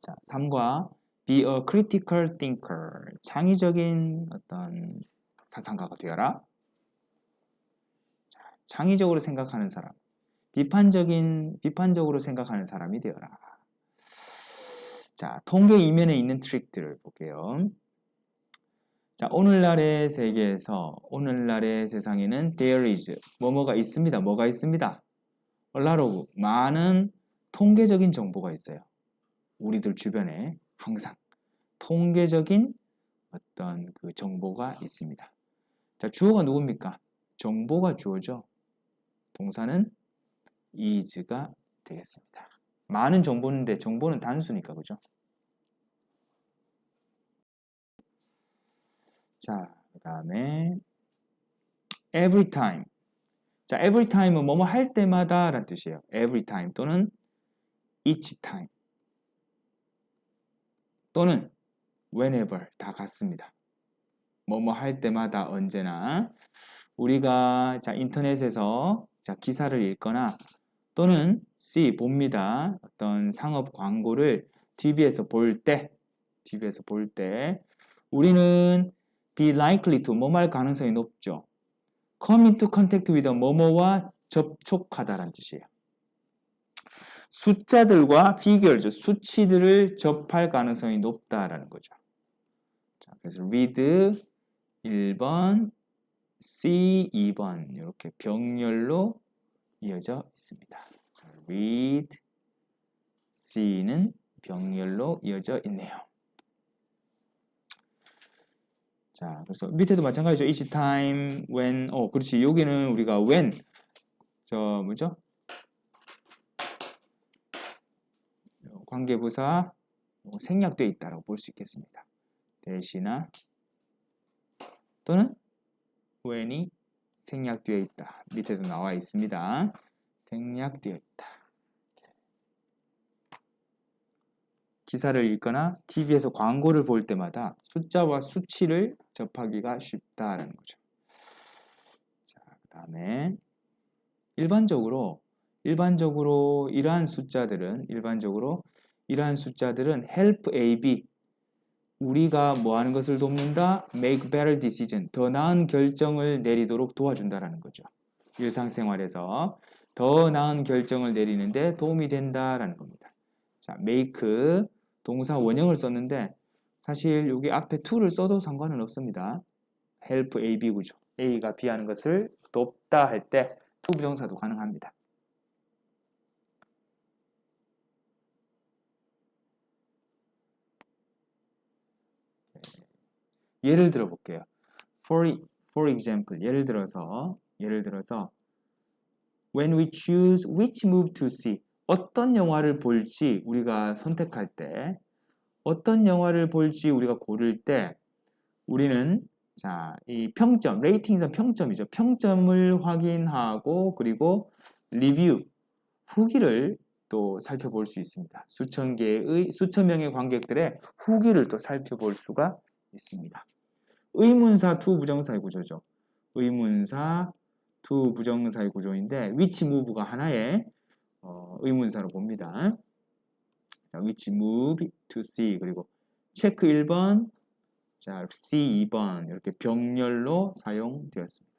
자, 3과 be a critical thinker. 창의적인 어떤 사상가가 되어라. 자, 창의적으로 생각하는 사람. 비판적인 비판적으로 생각하는 사람이 되어라. 자, 통계 이면에 있는 트릭들을 볼게요. 자, 오늘날의 세계에서 오늘날의 세상에는 there is 뭐뭐가 있습니다. 뭐가 있습니다. 얼라로그 많은 통계적인 정보가 있어요. 우리들 주변에 항상 통계적인 어떤 그 정보가 있습니다. 자, 주어가 누굽니까? 정보가 주어죠. 동사는 is가 되겠습니다. 많은 정보인데 정보는 단수니까 그죠? 자, 그 다음에 every time. 자, every time은 뭐뭐 할 때마다 라는 뜻이에요. every time 또는 each time 또는 whenever 다 같습니다. 뭐뭐 할 때마다 언제나 우리가 자 인터넷에서 자 기사를 읽거나 또는 see 봅니다. 어떤 상업 광고를 TV에서 볼 때, TV에서 볼 때 우리는 be likely to 뭐할 가능성이 높죠. come into contact with 뭐뭐와 접촉하다라는 뜻이에요. 숫자들과 figure죠. 수치들을 접할 가능성이 높다라는 거죠. 자, 그래서 read 1번, C 2번 이렇게 병렬로 이어져 있습니다. 자, read C는 병렬로 이어져 있네요. 자, 그래서 밑에도 마찬가지죠. each time, when, 어, 그렇지. 여기는 우리가 when, 저, 뭐죠? 관계부사 생략되어 있다고 볼 수 있겠습니다. 대시나 또는 when이 생략되어 있다. 밑에도 나와 있습니다. 생략되어 있다. 기사를 읽거나 TV에서 광고를 볼 때마다 숫자와 수치를 접하기가 쉽다라는 거죠. 자, 그 다음에 일반적으로 일반적으로 이러한 숫자들은 일반적으로 이러한 숫자들은 help AB 우리가 뭐 하는 것을 돕는다? make better decision 더 나은 결정을 내리도록 도와준다라는 거죠. 일상생활에서 더 나은 결정을 내리는데 도움이 된다라는 겁니다. 자, make 동사 원형을 썼는데 사실 여기 앞에 to를 써도 상관은 없습니다. help A, B 구조. A가 B 하는 것을 돕다 할 때 to 부정사도 가능합니다. 예를 들어 볼게요. For, for example, 예를 들어서 예를 들어서 when we choose which movie to see 어떤 영화를 볼지 우리가 선택할 때 어떤 영화를 볼지 우리가 고를 때 우리는 자, 이 평점, 레이팅선 평점이죠. 평점을 확인하고 그리고 리뷰, 후기를 또 살펴볼 수 있습니다. 수천 개의 수천 명의 관객들의 후기를 또 살펴볼 수가 있습니다. 의문사 투 부정사의 구조죠. 의문사 투 부정사의 구조인데 위치 무브가 하나의 어, 의문사로 봅니다. 자, which move to C 그리고 체크 1번 자, C 2번 이렇게 병렬로 사용되었습니다.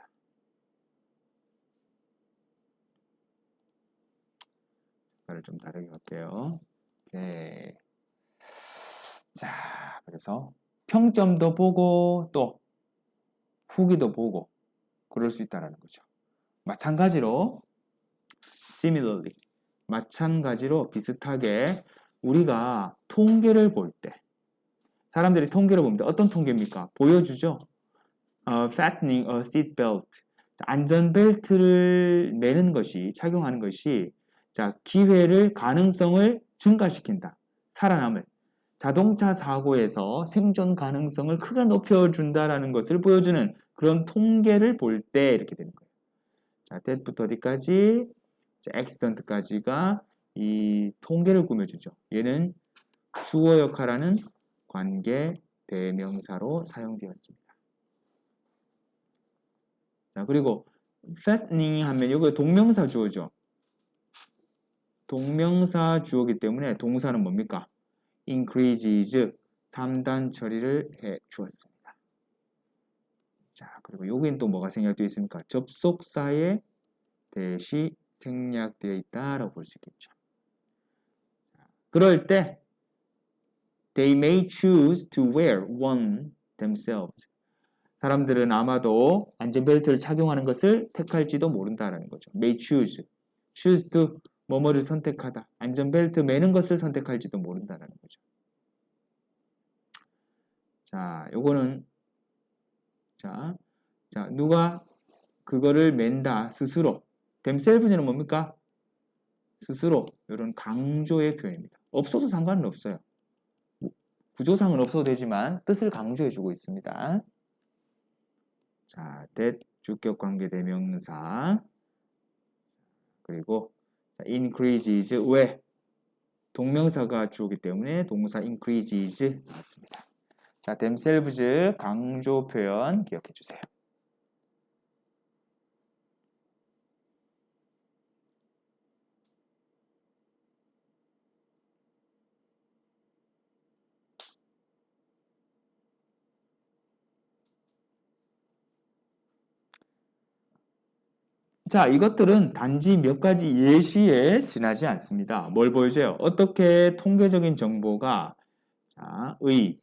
색깔을 좀 다르게 할게요. 오케이. 자, 그래서 평점도 보고 또 후기도 보고 그럴 수 있다라는 거죠. 마찬가지로 similarly 마찬가지로 비슷하게 우리가 통계를 볼 때 사람들이 통계를 봅니다. 어떤 통계입니까? 보여주죠. 어, fastening a seat belt 안전벨트를 매는 것이 착용하는 것이 자 기회를 가능성을 증가시킨다. 살아남을 자동차 사고에서 생존 가능성을 크게 높여준다라는 것을 보여주는 그런 통계를 볼 때 이렇게 되는 거예요. 자, that부터 어디까지? 자, accident까지가 이 통계를 꾸며주죠. 얘는 주어 역할하는 관계 대명사로 사용되었습니다. 자, 그리고 fastening 하면 이거 동명사 주어죠. 동명사 주어기 때문에 동사는 뭡니까? Increases 3단 처리를 해 주었습니다. 자, 그리고 여기는 또 뭐가 생략되어 있습니까? 접속사의 대시 생략되어 있다라고 볼 수 있겠죠. 자, 그럴 때 they may choose to wear one themselves. 사람들은 아마도 안전벨트를 착용하는 것을 택할지도 모른다라는 거죠. may choose. choose to 뭐뭐를 선택하다. 안전벨트 매는 것을 선택할지도 모른다라는 거죠. 자, 요거는 자, 자, 누가 그거를 맨다 스스로. themselves는 뭡니까? 스스로 이런 강조의 표현입니다. 없어도 상관은 없어요. 구조상은 없어도 되지만 뜻을 강조해 주고 있습니다. 자, that 주격 관계 대명사 그리고 자, increases 왜 동명사가 주어기 때문에 동사 increases 나왔습니다. 자, themselves 강조 표현 기억해 주세요. 자, 이것들은 단지 몇 가지 예시에 지나지 않습니다. 뭘 보여줘요? 어떻게 통계적인 정보가 자, 의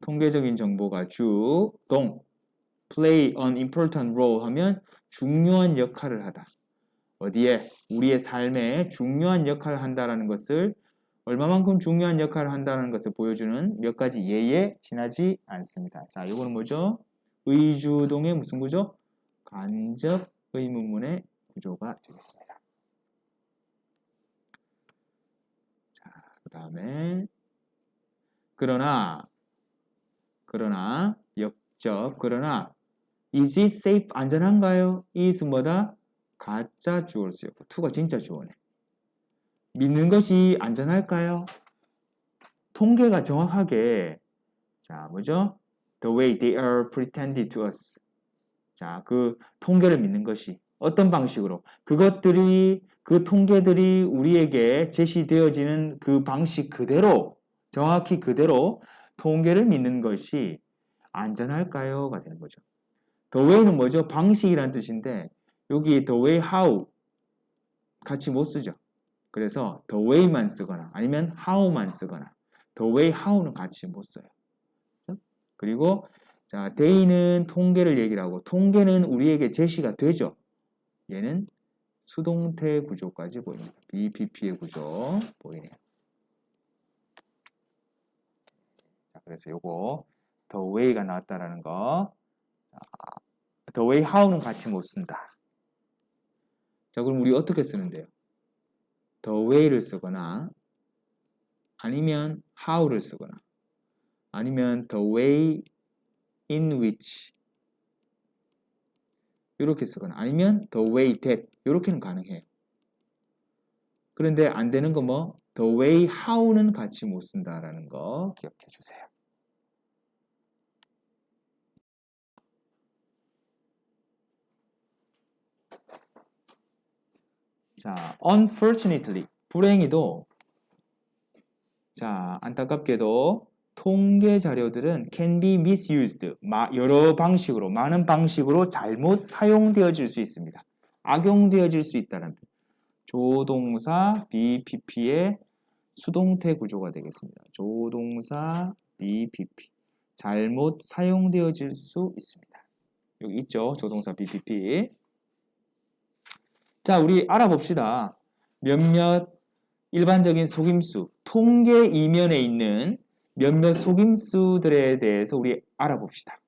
통계적인 정보가 주, 동 play an important role 하면 중요한 역할을 하다. 어디에? 우리의 삶에 중요한 역할을 한다라는 것을 얼마만큼 중요한 역할을 한다는 것을 보여주는 몇 가지 예에 지나지 않습니다. 자, 이거는 뭐죠? 의주동의 무슨 구조? 간접 의문문의 구조가 되겠습니다. 자, 그 다음에 그러나 그러나 역접 그러나 is it safe 안전한가요? is 뭐다? 가짜 주어로 쓰였고 to가 진짜 주어네. 믿는 것이 안전할까요? 통계가 정확하게 자 뭐죠? The way they are pretended to us 자, 그 통계를 믿는 것이 어떤 방식으로 그것들이 그 통계들이 우리에게 제시되어지는 그 방식 그대로 정확히 그대로 통계를 믿는 것이 안전할까요?가 되는 거죠. The way는 뭐죠? 방식이라는 뜻인데 여기 the way how 같이 못 쓰죠. 그래서 the way만 쓰거나 아니면 how만 쓰거나 the way how는 같이 못 써요. 그리고 자, 데이는 통계를 얘기를 하고 통계는 우리에게 제시가 되죠. 얘는 수동태 구조까지 보입니다. BPP의 구조 보이네요. 자, 그래서 요거 the way가 나왔다라는 거. 자, the way how는 같이 못 쓴다. 자, 그럼 우리 어떻게 쓰는데요? the way를 쓰거나 아니면 how를 쓰거나 아니면 the way in which 이렇게 쓰거나 아니면 the way that 이렇게는 가능해요. 그런데 안 되는 거 뭐? the way how는 같이 못 쓴다라는 거 기억해 주세요. 자, unfortunately 불행히도 자, 안타깝게도 통계 자료들은 can be misused. 여러 방식으로, 많은 방식으로 잘못 사용되어질 수 있습니다. 악용되어질 수 있다는 조동사 BPP의 수동태 구조가 되겠습니다. 조동사 BPP. 잘못 사용되어질 수 있습니다. 여기 있죠. 조동사 BPP. 자, 우리 알아봅시다. 몇몇 일반적인 속임수, 통계 이면에 있는 몇몇 속임수들에 대해서 우리 알아봅시다.